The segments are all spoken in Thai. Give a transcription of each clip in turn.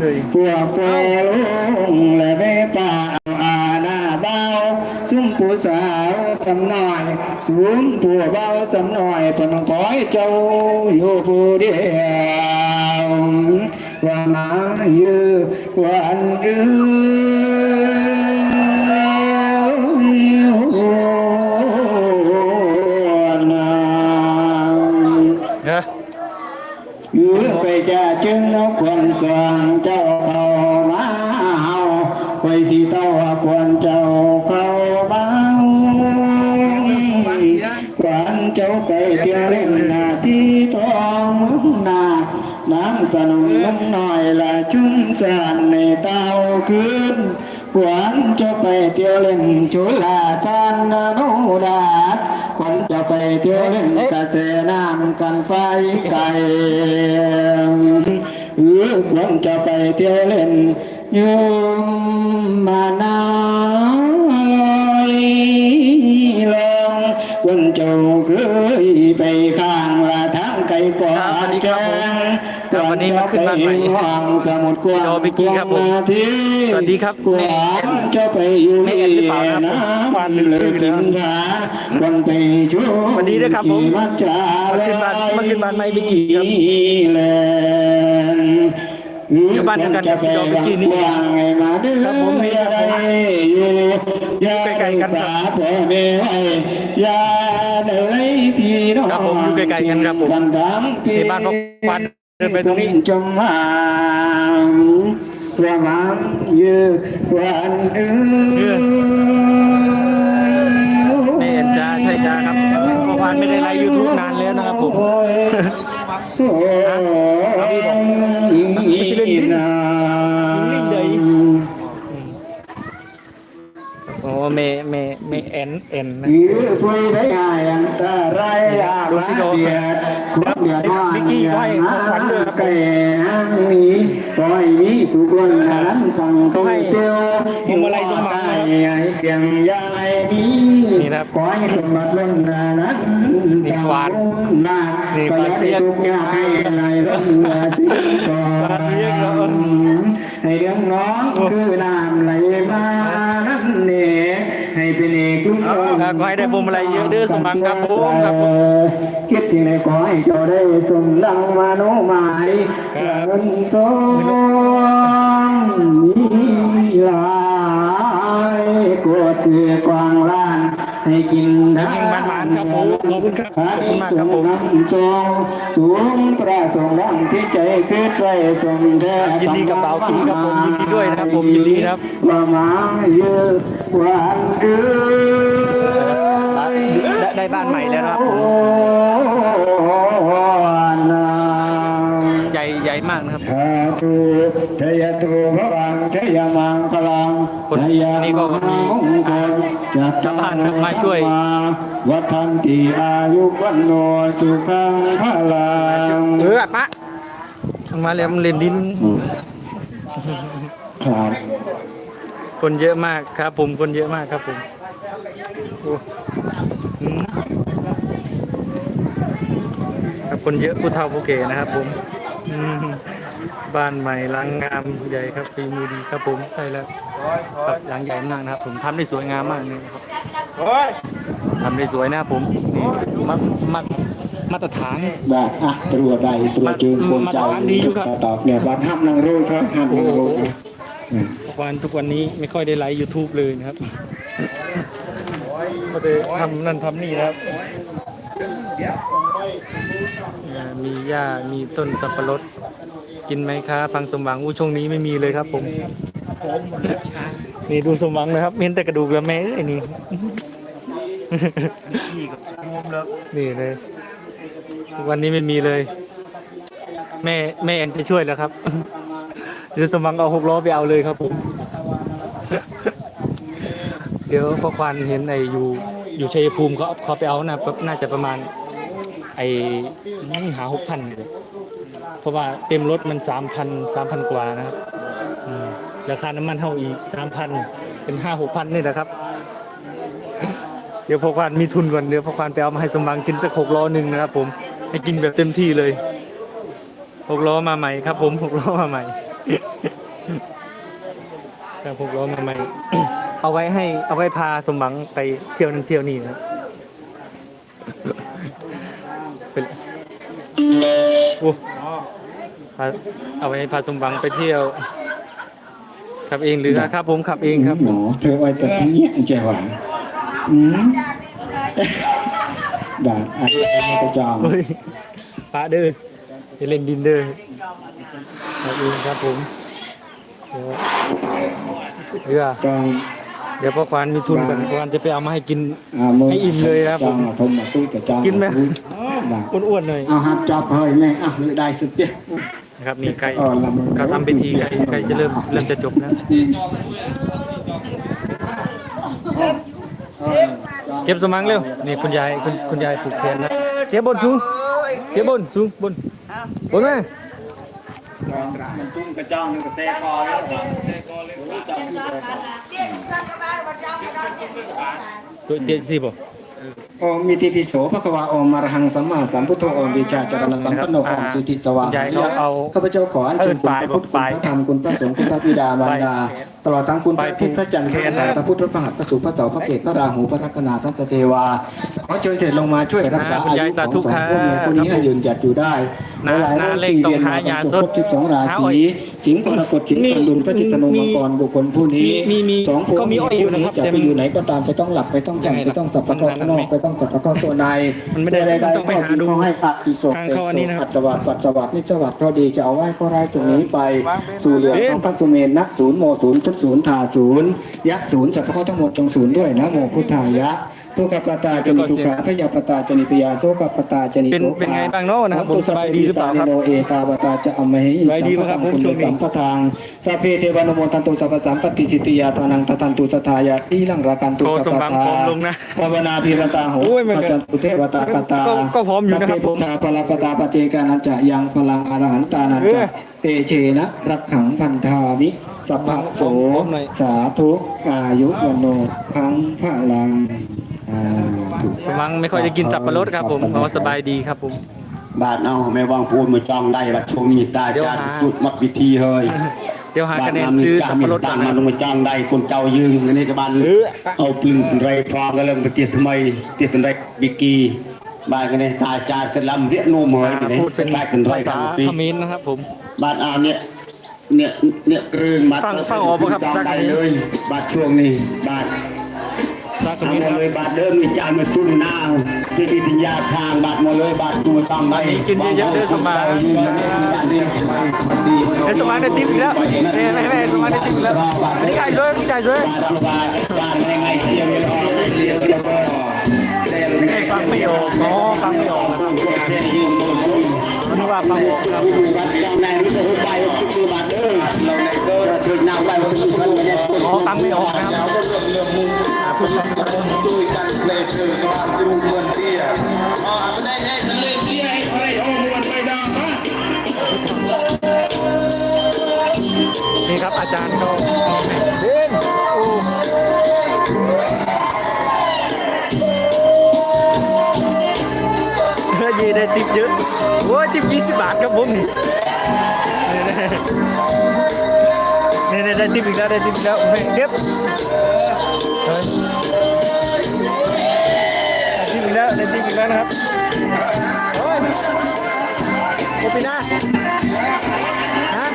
เลยพวกโปลงและเบป่าอาณาเบาซุ้มผู้สาวสำน้อยซุ้มผู้เบาสำน้อยพนคอยเจ้าอยู่ผู้เดียวว่ามาอยู่วันอื่น จะจึงเอาควรสว่างเจ้าเข้ามาเฮาไปที่เต้าควรเจ้าเข้ามาควันเจ้าไปเที่ยวเล่นหนาที่ทองมึงนาน้ำสนุนนุ่มหน่อยละชุ่มสานในเต้าคืนควันเจ้าไปเที่ยวเล่นชุลาทานนาโนดาควันเจ้าไปเที่ยวเล่นกระเสน้ำกันไฟไก่ หรือควรจะไปเที่ยวเล่นโยมมานา ครับวันนี้มาขึ้นบ้านใหม่วางสมุดกว้างพี่โดบิกกี้ครับผมที่สวัสดีครับกว้างเจ้าไปอยู่แม่แอนหรือเปล่าครับนะบ้านลึกๆเลเลยยกินผาวันไปช่วยสวัสดีด้วยครับผมมาจามาขึ้นบ้านมาขึ้นบ้านใหม่บิกกี้ครับแลนอยู่บ้านเดียวกันกับพี่โดบิกกี้นี่ครับผมนี่ครับผมอยู่ใกล้ๆกันครับพ่อแม่ยาเลยพี่น้องครับผมอยู่ใกล้ๆกันครับผมวันทั้งปีที่บ้านพ่อควัน เดินไปตรงนี้จมหามว่ามันยืดวันอื่นแม่เอ็นจ้าใช่จ้าครับเมื่อวานไม่ได้ไลฟ์ยูทูบนานแล้วนะครับผมโอ้ยโอ้ยพี่บอกไม่ใช่เล่นดิ้นดิ้นเลยโอ้เมเมเมเอ็นเอ็นนะยื้อคุยได้ง่ายอันตรายอาดูสิโด เดียดความเดือดร้อนมิกกี้ให้ของขวัญด้วยครับแก่นี้ปล่อยมีสุกวนนั้นฟังเขาให้เตียวพวงมาลัยสมหวังนะครับให้เสียงยายนี้นี่อให้สมบัติล้นนานั้นนี่ขวานนาก็ขวานอย่าเรีได้ทุกยากให้ไหลล้นมาสิก่อขวานเรียกแล้วนให้เรื่องน้องคือน้ำไหลมา เป็นเอกลูกน้องอ่าขอให้ได้พวงมาลัยเยอะเด้อสมหวังครับผมครับผมคิดสิ่งใดขอให้เจ้าได้สมดังมาโนหมายเงินทองมีหลายกวดเกือกวางล้านให้กินได้ยิ่งมันๆครับผมขอบคุณครับขอบคุณมากครับผมจงสูงประสงค์ดังที่ใจคือใจสมแท้ยินดีกับเบากี้ครับผมยินดีด้วยนะครับผมยินดีครับว่ามาเยอะวันเดือ บ้านใหม่แล้วนะครับผมนาใหญ่ใหญ่มากนะครับชาตุชยตุพระวังชยมังคลังคนชยนี่ก็มีอ่าชาวบ้านนะครับมาช่วยวัฒนติอายุวันโนสุขังพลังเออปะมาแล้วมันเล่นดินครับคนเยอะมากครับผมคนเยอะมากครับผมโอ้อืม ครับคนเยอะผู้เฒ่าผู้แก่นะครับผมอืมบ้านใหม่หลังงามใหญ่ครับฝีมือดีครับผมใช่แล้วครับหลังใหญ่มากนะครับ ผมทำได้สวยงามมากเลยนะครับทำได้สวยนะครับผมนี่มามามาตรฐานได้อะตรวจได้ตรวจจึงคนเจ้ามาตรฐานดีอยู่ครับตอบเนี่ยบางห้ามนางรู้ครับห้ามนางรู้ครับอืมทุกวันทุกวันนี้ไม่ค่อยได้ไลฟ์ YouTube เลยนะครับก็เลยทำนั่นทำนี่นะครับอ่า มีหญ้ามีต้นสับปะรด กินไหมคะฟังสมหวังอู้ช่วงนี้ไม่มีเลยครับ ผมนี่ดูสมหวังนะครับเห็นแต่กระดูกแล้วแม่เอ้ยนี่นี่เลยทุกวันนี้ไม่มีเลย แม่แม่แอนจะช่วยแล้วครับเดี๋ยวสมหวังเอาหกล้อไปเอาเลยครับผมเดี๋ยวพอควันเห็นไอ้อยู่อยู่ชัยภูมิเขาเขาไปเอานะน่าจะประมาณ ไอ้หาหกพันเลยเพราะว่าเต็มรถมันสามพันสามพันกว่านะครับอืมราคาน้ำมันเท่าอีกสามพันเป็นห้าหกพันนี่นะครับ เดี๋ยวพอควันมีทุนก่อนเดี๋ยวพอควันไปเอามาให้สมหวังกินสักหกล้อหนึ่งนะครับ ผมให้กินแบบเต็มที่เลยหกล้อมาใหม่ครับ ผมหกล้อมาใหม่ครับผมก็มาใหม่เอาไว้ให้เอาไว้พาสมหวังไปเที่ยวนั่นเที่ยวนี่นะ เป็นโอ้พาเอาไว้พาสมหวังไปเที่ยว ขับเองหรือครับ ผมขับเองครับ หมอเธอไว้แต่ทั้งเนี้ยใจหวานอืมบาทอันนี้ก็จองเฮ้ยปะเด้อจะเล่นดินเด้อขับเองครับผมเดี๋ยวเรือจองเดี๋ยวพ่อควานมีทุนก่อนพ่อควานจะไปเอามาให้กิน อ่ามึงให้อิ่มเลยครับจองผมเอาทมมาตุ้ยกับจองกินไหม บาทอ้วนๆหน่อยเอาฮับจับเฮ้ยแม่อะหรือได้สุดเดียวนะครับนี่ใกล้อ่อนละมึงเขาทำพิธีใกล้ใกล้จะเริ่มเริ่มจะจบแล้วเก็บสมังเร็วนี่คุณยายคุณคุณยายผูกแขนนะเก็บบนสูงเก็บบนสูงบนบนไหมมันตุ้งกระจองนึงกับเตะคอแล้วเตะคอเลยจองที่เตะคอตัวเตี้ยสิบ่ โอมมิติปิโสภควาโอมอรหังสัมมาสัมพุทโธโอมวิชาจารณสัมปันโนโอมสุติสว่างยายเขาเอาข้าพเจ้าขออัญเชิญคุณพระพุทธคุณพระธรรมคุณพระสงฆ์คุณพระบิดามารดา ตลอดทั้งคุณพระอาทิตย์พระจันทร์พระอังคารพระพุทธพระหัตถ์พระศุกร์พระเสาร์พระเกศพระราหูพระลัคนาพระสเทวา ขอเชิญเสด็จลงมาช่วยรักษาอ่าคุณยายสาธุของสองพวกเมียครับผู้นี้ให้ยืนหยัดอยู่ได้หน้าหลายๆหน้าโรคเลขที่ต้องเวียนหามายาจนครบสดสิบสองราหาอ้ศีอยสิงห์กรกฎสิงห์กันดุลพระจิตโนมังกรบุคคลผู้นี้มีมีมีสองพวก็มีอ้อยอยู่นะครับจะแต่ไปมันอยู่ไหนก็ตามไปต้องหลับไปต้องยังจำไงไปล่ะต้องสับปะรดมันนอกมันไปต้องสับปะรดตัวในมันไม่ได้ใๆมันต้องไปหาดูขอให้ปัดอิโสทางเข้าอันนี้นะครับปัดสวัสดิ์ปัดสวัสดิ์นิสวัสดิ์เพราะดีจะเอาไว้ข้อร้ายตรงนี้ไปสู่เหลืองของพระสุเมนนะศูนย์โมศูนย์ทุกศูนย์ทาศูนย์ยะศูนย์สัพพะทั้งหมดจงศูนย์ด้วยนะโมพุทธายะ ทุกขปตาจนิทุกขาพยาปตาจนิปยาโสกปตาจนิเป็นโสกาเป็นไงบ้างเนาะนะครับผมสบายดีหรือเปล่าครับโนเอตาปตาจะอมหิสบายดีไหมครับผมช่วงนี้สัมปทางสัพเพเทวานุโมตันตุสัพพสัมปติสิทธิยาทานังตตันตุสทายาอีลังรากันตุโอ้สัพสมพบังทาพร้อมลงนะภาวนาพีรตาโหโอ้ยมันก็ปัจจันตุเทวตาปตาก็ก็พร้อมอยู่นะครับสัพเพพุทธาปรปตาปเจกานัจจะยังพลังอรหันตานัจเอจะอเตเชนะรักขังพันธามิสัพพะโสพร้อมหน่อยสาธุอายุวโนพังพลังอ่าถูกสมห วังไม่ค่อยจะกินสับปะรดครับผมเพราะว่าสบายดีครับผม บาทเอาไม่วางพูดมาจองได้บัดช่วงนี้ตาเดี๋ยวจานหา สุดมักวิธีเฮ้ยเดี๋ยวหาบาทคะแนนมามีซื้อจ้าสับมีปะรดตัก่องนค์มานะลงมาจองได้คนเจ้ายืงอันนี้ก็บ้านเออเอาปลึงเป็นไรพรองก็เริ่มไปเตียทำไมเตียเป็นไรบิกีบ้านกันเนี่ยตาจานกันลำเรียกโนมเฮ้ยกันเนี่ยพูดเป็นตายเป็นไรภากัษานปี เขมรนะครับผมบ้านอ่านเนี่ยเนี่ยเนี่ยเรื่องบัตรฟังฟังออกปะครับจองได้เลย บาทช่วงนี้บาทซาเขมทำรมาเลยบาทเดิมมีจานมาตุ้นหน้าที่ที่ทิญญาทางบาทมาเลยบาทตัวต้องได้กินเยอะๆเด้อสบายยืนมาเนี่ยเรียกมายสมหวังได้ติ๊บอีกแล้วเฮ้ยไม่ไม่สมหวังได้ติ๊บอีกแล้วนี่จ่ายเลยจ่ายเลยบาทบาทจานยังไงเที่ยวเวลาเที่ยวแล้วก็ได้ให้ฟังไม่ออกอ๋อฟังไม่ออกนะครับตัวเส้นยืนบนบนนึกว่าฟังออกครับอ๋อฟังไม่ออกนะครับ นเลยเธอความจมูกมันเตี้ยอ๋อไม่ได้ให้ทะเลเตี้ยให้ใครโอ้มันไม่ได้ฮะนี่ครับอาจารย์ก็เด่นโอ้เฮ้ยได้ติ๊บเยอะโอ้ยติ๊บยี่สิบบาทครับผมนี่นี่ได้ติ๊บอีกแล้วได้ติ๊บอีกแล้วแม่เก็บ แล้วนะครับโอ้ยโอปิน่าฮะ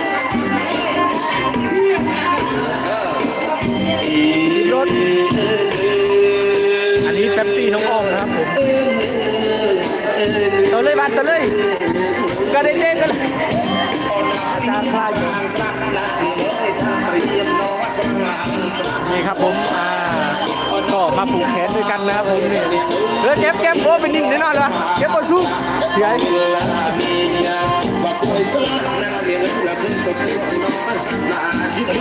รถอันนี้เป๊ปซี่น้องอ้อมนะครับผมตัวเลยบัตรตัวเลยก็ได้เต้นกันเลยอาจารย์พายนี่ครับผมอ่า มาผูกแขนด้วยกันนะครับผมนี่เออเก็บเก็บโอ้เป็นนิ่งแน่นอนเลยวะเก็บบอลสู้เดี๋ยว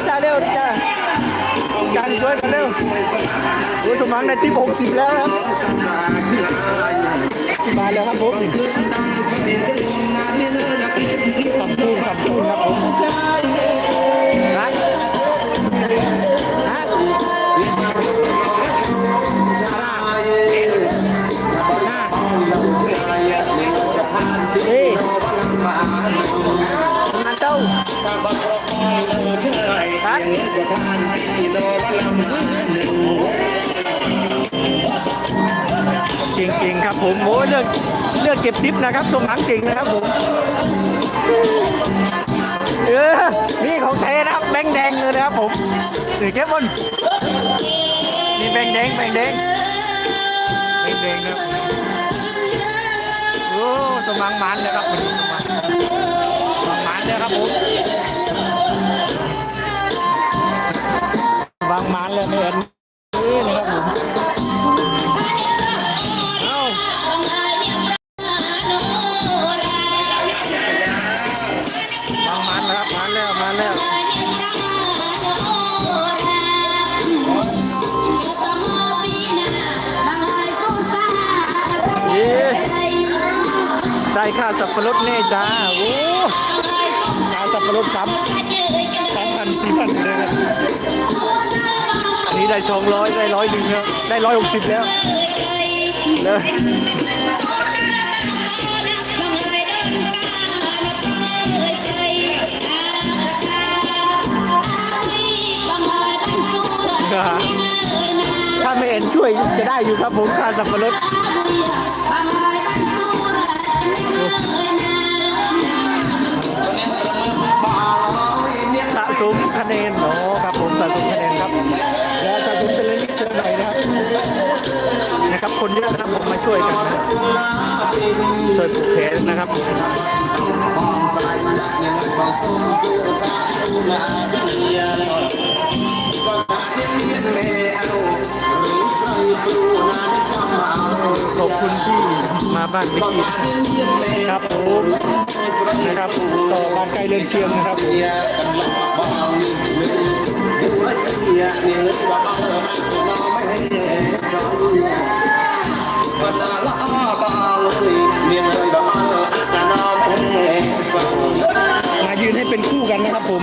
จ้าเร็วจ้าการสวยกันเร็วโอ้สมังในติ๊บ60 แล้วครับสิบาทแล้วครับผมขอบคุณขอบคุณครับผม เฮ้ยอันเต้าาทเก่งๆครับผมโอ้เลือกเลือกเก็บทิปนะครับสมหวังเก่งนะครับผมเออนี่ของแท้นะครับแบงค์แดงเลยนะครับผมถือเก็บบนนี่แบงค์แดงแบงค์แดงแบงค์แดงครับโอ้สมหวังมันเลยครับวันนี้สม นเลยครับผมวังมันเลยไม่เห็นเออนะครับผมเอ้างมันแล้วครับมันแล้วมันแล้วได้ค่าสับปะรดแน่จ้าโอ้ ค่าสับปะรดสามสามพันสี่พันเลยครับอันนี้ได้สองร้อยได้ร้อยหนึ่งแล้วได้ร้อยหกสิบแล้วเลยถ้าไม่เห็นช่วยจะได้อยู่ครับผมค่าสับปะรด สะสมคะแนนโอ้ครับผมสะสมคะแนนครับ แล้วสะสมเป็นเรื่นิดเดียวหน่อยนะครับนะครับ คนเยอะนะครับผมมาช่วยกันนะช่วยปลูกแขนนะครับขอบคุณที่ บ้านวิกกี้ครับผมนะครับต่อบ้านใกล้เรือนเคียงนะครับผม เป็นคู่กันนะครับผม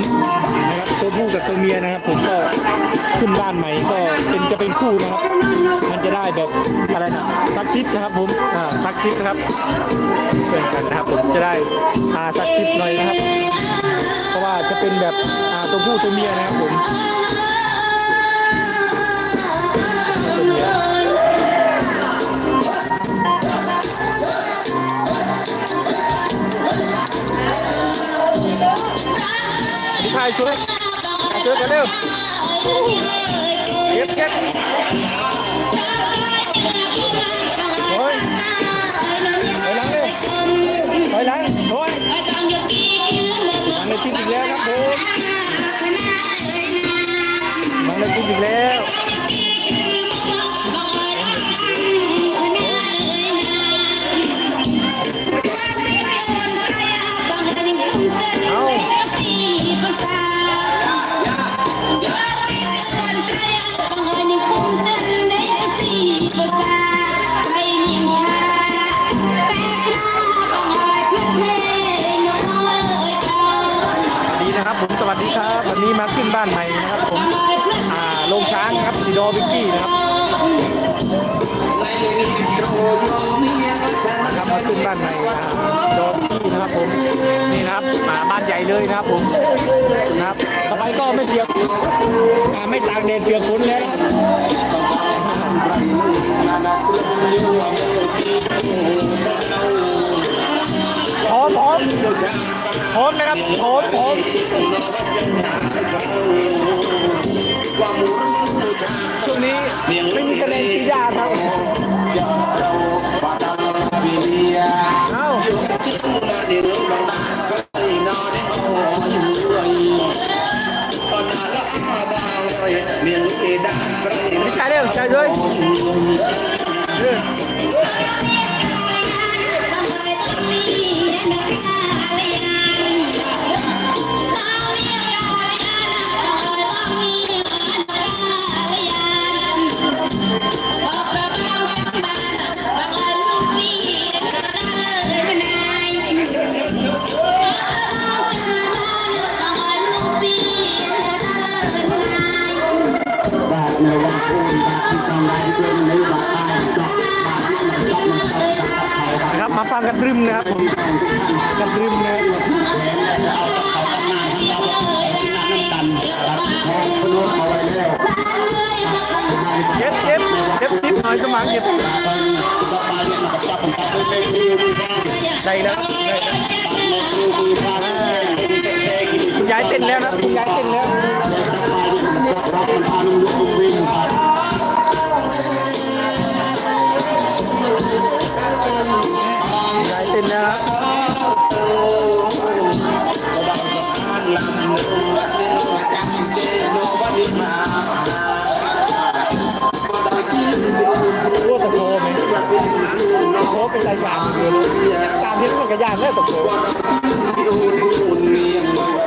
นะครับตัวผู้กับตัวเมียนะครับ ผมก็ขึ้นบ้านใหม่ก็เป็นจะเป็นคู่นะครับ มันจะได้แบบอะไรนะซักซิดนะครับผมอ่าซักซิดนะครับเพื่อนกันนะครับผมจะได้อาซักซิดหน่อยนะครับ เพราะว่าจะเป็นแบบอ่าตัวผู้ตัวเมียนะครับผม ชายช่วยช่วยกันเร็วเก็บเก็บ วิกกี้นะครับนะครับมาขึ้นบ้านใหม่ดอวิกกี้นะครับผมนี่นะครับมาบ้านใหญ่เลยนะครับผมนะครับต่อไปก็ไม่เปียกไม่ตากแดดเปียกฝนแล้วพร้อมพร้อม พร้อมนะครับพร้อมพร้อมช่วงนี้ไม่มีคะแนนชี้ยาครับ มาฟังกันรึมนะครับผมกันรึมนะครับเย็บเย็บเย็บติ๊บหน่อยสมังเย็บได้แล้วคุณยายเต้นแล้วนะคุณยายเต้นแล้ว กระยานแล้วตะโก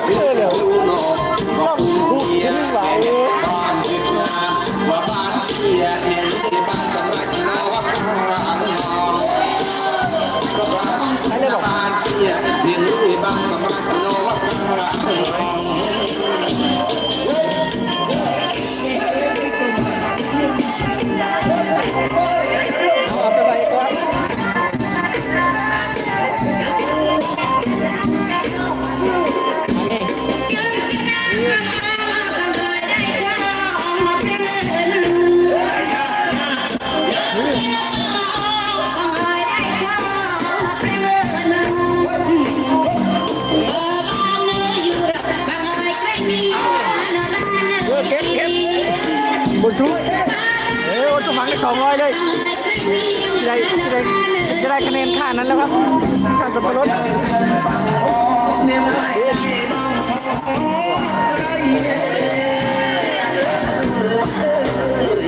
เออเดี๋ยว ชุดเออโอ้สมังได้สองร้อยเลยจะได้จะได้จะได้คะแนนค่านั้นแล้วครับการสับปะรด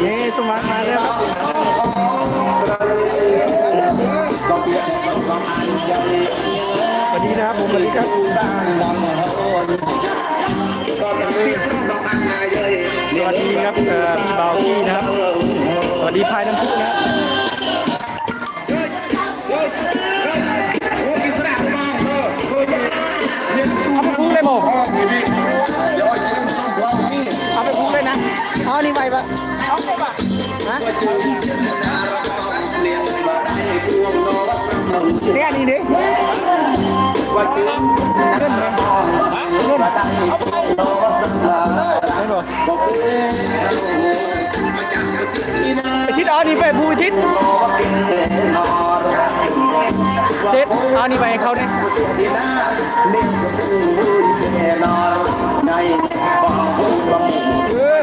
นี่สมังมาแล้วครับสวัสดีนะครับผมสวัสดีครับ วัสดีครับเอ่อพี่เบากี้นะครับสวัสดีพายน้ำพุนะครับเอาไปพุกเลยผมเอาไปพุกเลยนะเอานี่ไปปะเอาไปปะฮะเนี่ยนี่ดิเงินไหมฮะเงินเอาไป ไปชิดเอานี่ไปภูชิดเจ็ดเอานี่ไปให้เขาเนี่ยเออ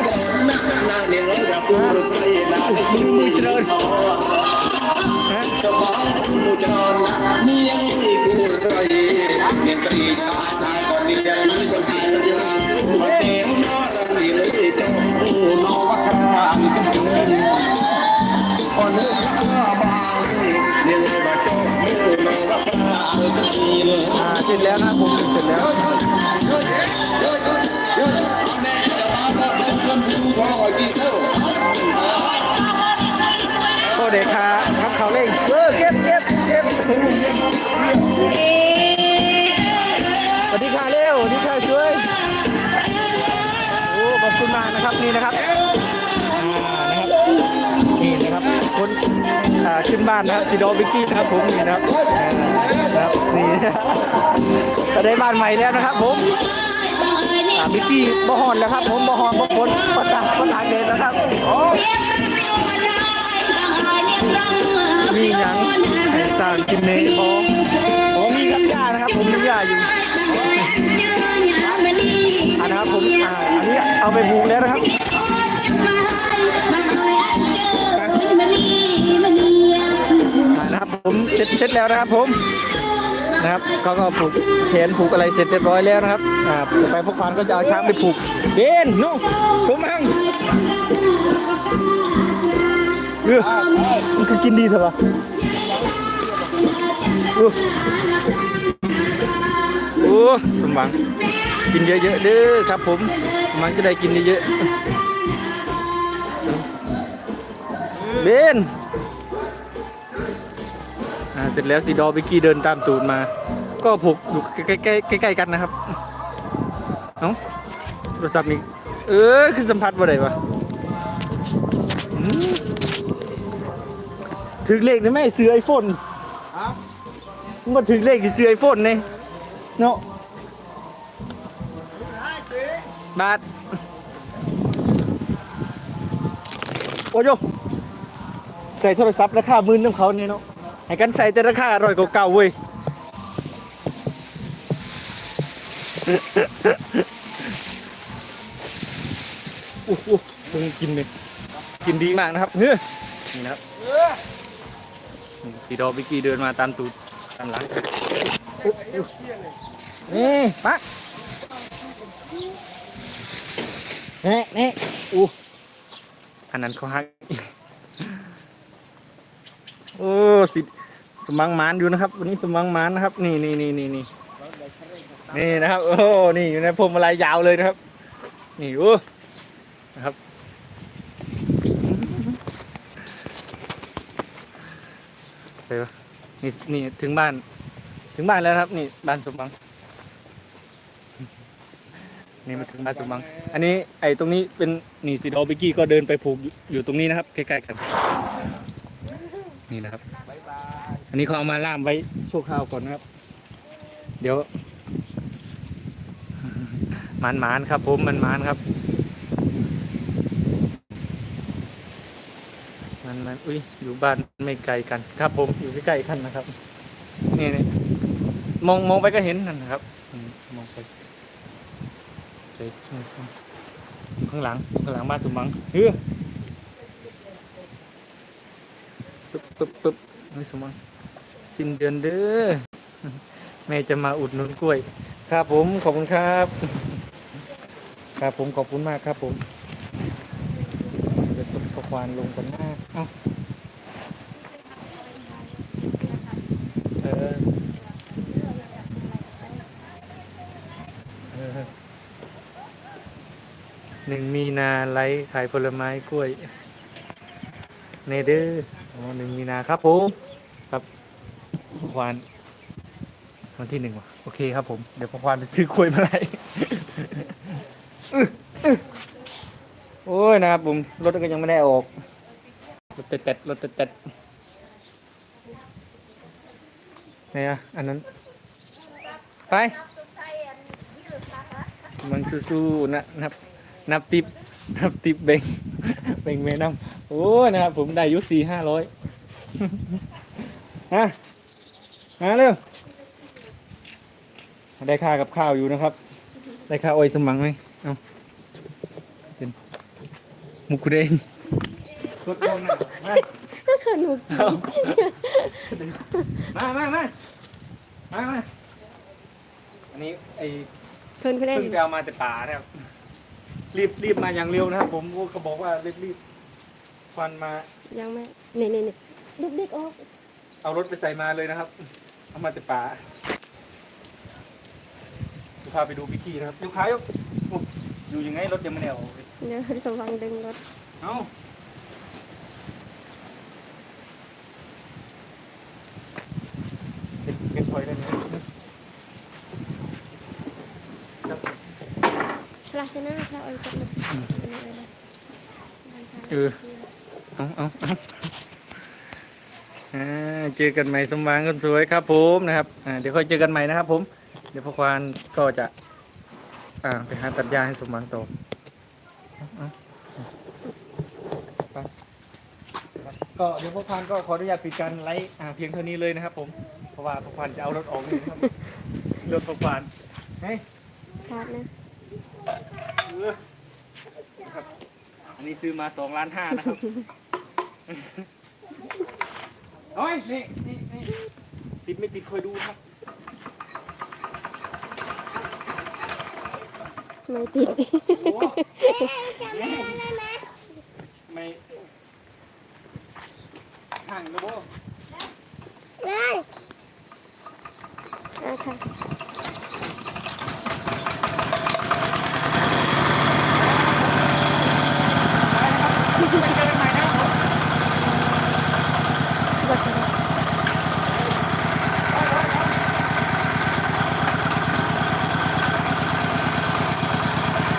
ขึ้นบ้านนะครับซีโดวิกกี้นะครับผมนี่นะครับนะครับนี่ก็ได้บ้านใหม่แล้วนะครับผมอ่าวิกกี้บ่ฮอนแล้วครับ ผมบ่ฮอนบ่ฝนบ่ตากบ่ตากแดดนนะครับโอ้มีหยังให้สร้างกินในท้องอ๋อมีครับยานะครับ ผมมียาอยู่อันนะครับผมอันนี้เอาไปปลูกแล้วนะครับ ผมเสร็จเสร็จแล้วนะครับผมนะครับเขาก็ผูกแขนผูกอะไรเสร็จเรียบร้อยแล้วนะครับอ่าไปพวกฟานก็จะเอาช้างไปผูกเบนนู่นสมังเออมันคือกินดีเถอะวะโอ้โอ้สมหวังกินเยอะๆเด้อครับผมมันจะได้กินเยอะๆเบน เสร็จแล้วสีดอบิกกี้เดินตามตูดมา ก็ผูกอยู่ใกล้ๆใกล้ๆกันนะครับเอ้าโทรศัพท์นี่เออคือสัมผัสบ่ได้ปะถึงเลขนี่ไหมซื้อไอโฟนมึงมาถึงเลขที่ซื้อไอโฟนเนี่ยเนาะบาทโอ้ยโยใส่โทรศัพท์ราคามื่นน้ำเขาเนี่ยเนาะ ให้กันใส่แต่ราคาอร่อยกว่าเก่าเว้ยโอู้หูคงกินเลยกินดีมากนะครับเฮ้ยนี่นะครับนี่สีดอบิกกี้เดินมาตามตูดตามหลังนี่ปักนี่นี่อู้อันนั้นเขาฮักโอ้สิ สมังมานอยู่นะครับวันนี้สมังมานนะครับ นี่นี่นี่นี่นี่นี่นะครับ โอ้นี่อยู่ในพวงมาลัยยาวเลยนะครับ นี่โอ้นะครับไปวะนี่นี่ถึงบ้าน ถึงบ้านแล้วครับ นี่บ้านสมบัง นี่มาถึงบ้านสมบัง อันนี้ไอ้ตรงนี้เป็นนี่สีดอบิกกี้ก็เดินไปผูกอยู่อยู่ตรงนี้นะครับใกล้ๆกัน นี่นะครับ อันนี้เขาเอามาล่ามไว้ชั่วคราวก่อนนะครับ เดี๋ยวมันมานครับผมมันมานครับ มันมันอุ้ยอยู่บ้านไม่ไกลกัน ครับผมอยู่ใกล้ๆกันนะครับ นี่นี่มองมองไปก็เห็นนั่นนะครับมองไปเสร็จข้างหลังข้างหลังบ้านสมบังเฮ้ยปึ๊บปึ๊บปึ๊บนี่สมบัง สิ้นเดือนเด้อแม่จะมาอุดหนุนกล้วย ครับผมขอบคุณครับ ครับผมขอบคุณมากครับผมเดี๋ยวสุกควานลงกันหน้าเอ้าเอเออหนึ่งมีนาไลฟ์ขายผลไม้กล้วยเนเดอร์อ๋อหนึ่งมีนาครับผมครับ ควานวันที่หนึ่งว่ะโอเคครับผม เดี๋ยวพอควานไปซื้อกล้วยมาไล่โอ้ยนะครับผมรถก็ยังไม่ได้ออก รถเต็ดรถเต็ดๆไหนอะอันนั้น ไป มันสู้ๆนะนับ นับติบนับติบเบงเบงเมน้ำโอ้ยนะครับผมได้อยุสี่ห้าร้อยฮะ มาเร็วได้ค่ากับข้าวอยู่นะครับ ได้ค่าอ้อยสมังไหมเอาเป็นมุกเรนกดลงหน่อยมาขนมเอามามามามามาอันนี้ไอ้เพิ่นเพิ่นเล่นเพิ่งไปเอามาแต่ป่านะครับรีบรีบมาอย่างเร็วนะครับ ผมก็บอกว่ารีบรีบฟันมายังไม่นี่นี่นี่เด็กๆออกเอารถไปใส่มาเลยนะครับ เอามาแต่ป่าจะพาไปดูพิธีนะครับยกขายกโอ้อยู่ยังไงรถยังไม่ได้ออกเลยเดี๋ยวสว่างดึงรถเอาเก็บเก็บถอยได้ไหมลาชนะค่ะเอาจับมาเออเอาเอาเอาอ่า เจอกันใหม่สมหวังคนสวยครับผมนะครับอ่าเดี๋ยวค่อยเจอกันใหม่นะครับ ผม เดี๋ยวพ่อควานก็จะ อ่าไปหาตัดหญ้าให้สมหวังต่อเอาเอาไปก็เดี๋ยวพ่อควานก็ขออนุญาตปิดการไลฟ์อ่าเพียงเท่านี้เลยนะครับ ผมเพราะว่าพ่อควานจะเอารถออกนี่นะครับ รถพ่อควานเฮ้ยขาดนะเออครับอันนี้ซื้อมาสองล้านห้านะครับ โอ้ยนี่นี่นี่ติดไม่ติดคอยดูครับ ไม่ติด โอ้โหจำไม่ได้แล้วนะไม่ห่างนะโบได้ได้ค่ะ